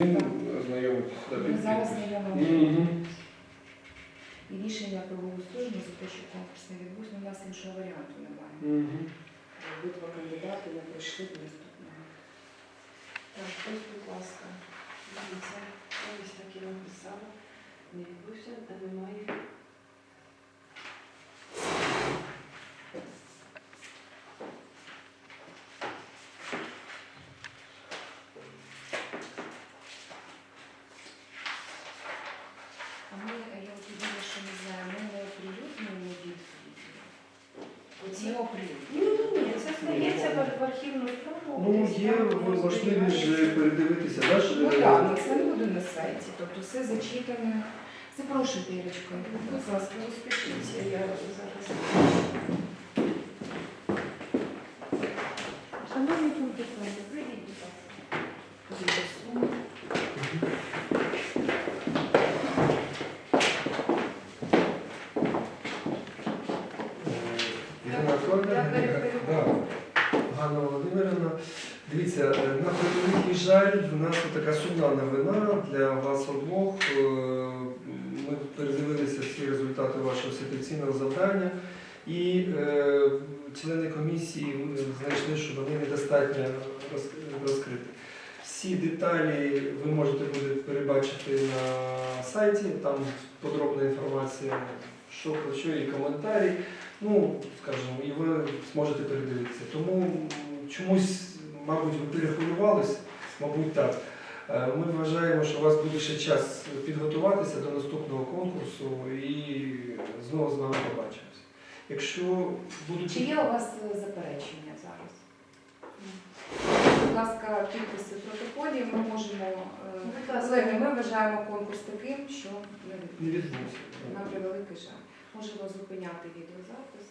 Ми зараз знайомимо. І рішення про голосуємо за те, що конкурс не відбувся, у нас іншого варіанту немає. Обидва кандидати не прийшли до наступного. Так, ось, будь ласка, дивіться, ось так я написала, не відбувся, а немає. А ми, е, я от єдине, що не знаю, ми не оприлюднюємо відповіді. Оці оприлюднюємо. Ні, ні, це здається в- в архівну справу. Ну, є можливість же передивитися, да, ж, Ну е, так, ну це не буде на сайті, тобто все зачитане. Запрошуйте, Ірочко. Будь ласка, розпишіться, я зараз. Шановні конкурсанти, прийдіть, будь ласка. Ганна Володимирівна. Дивіться, е, на превеликий жаль, в нас така сумна новина для вас обох. Е, Ми передивилися всі результати вашого ситуаційного завдання. І е, члени комісії знайшли, що вони недостатньо роз- розкриті. Всі деталі ви можете буде перебачити на сайті, там подробна інформація, що про що і коментарі. Ну, скажімо, і ви зможете передивитися. Тому чомусь, мабуть, ви перехвилювались, мабуть, так. Е, Ми вважаємо, що у вас буде ще час підготуватися до наступного конкурсу і знову з вами побачимося. Якщо будуть Чи є у вас е, заперечення зараз? Ласка, підписи протоколів. Ми можемо. е. Колеги, ми вважаємо конкурс таким, що не не відбувся. на превеликий жаль. Можемо зупиняти відеозапис.